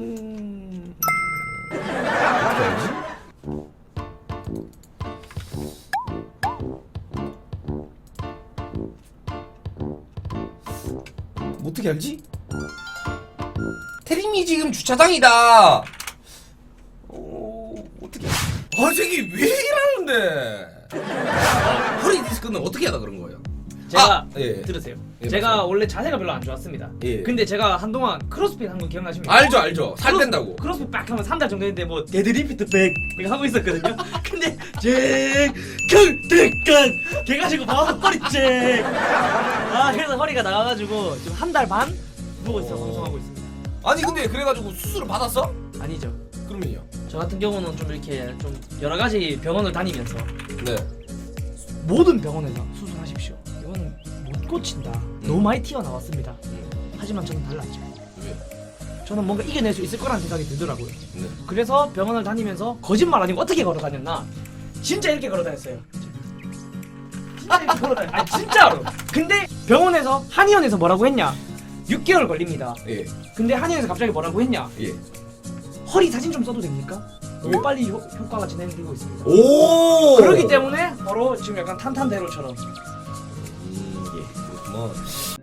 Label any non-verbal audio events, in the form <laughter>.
음... 어떻게 알지? 테림이 지금 주차장이다. 어, 어떻게? 아, 저기 왜 이러는데? 허리 디스크는 어떻게 하다 그런 거예요? 제가 아, 예. 들으세요. 예, 제가 맞습니다. 원래 자세가 별로 안 좋았습니다. 예. 근데 제가 한동안 크로스핏 한 거 기억나십니까? 알죠, 알죠. 살 크로스- 뺀다고. 크로스핏 빡 하면 3달 정도 했는데 뭐 데드리프트 100 이거 하고 있었거든요. <laughs> 근데 잭강대강 걔가지고 막 허리 잭. 아 그래서 허리가 나와가지고 지금 한 달 반 누워 있어 방송하고 있습니다. 아니 근데 그래가지고 수술을 받았어? 아니죠. 그러면요? 저 같은 경우는 좀 이렇게 좀 여러 가지 병원을 다니면서 네. 모든 병원에서 수술하십시오. 고친다. 너무 많이 튀어나왔습니다. 하지만 저는 달랐죠. 왜? 저는 뭔가 이겨낼 수 있을 거라는 생각이 들더라고요. 네. 그래서 병원을 다니면서 거짓말 아니고 어떻게 걸어 다녔나? 진짜 이렇게 걸어 다녔어요. 진짜 이렇게 걸어 다녔. 아니 진짜로. 근데 병원에서 한의원에서 뭐라고 했냐? 6개월 걸립니다. 예. 근데 한의원에서 갑자기 뭐라고 했냐? 예. 허리 사진 좀 써도 됩니까? 너무 빨리 효, 효과가 진행되고 있습니다. 오. 그렇기 때문에 바로 지금 약간 탄탄대로처럼. 그렇구만.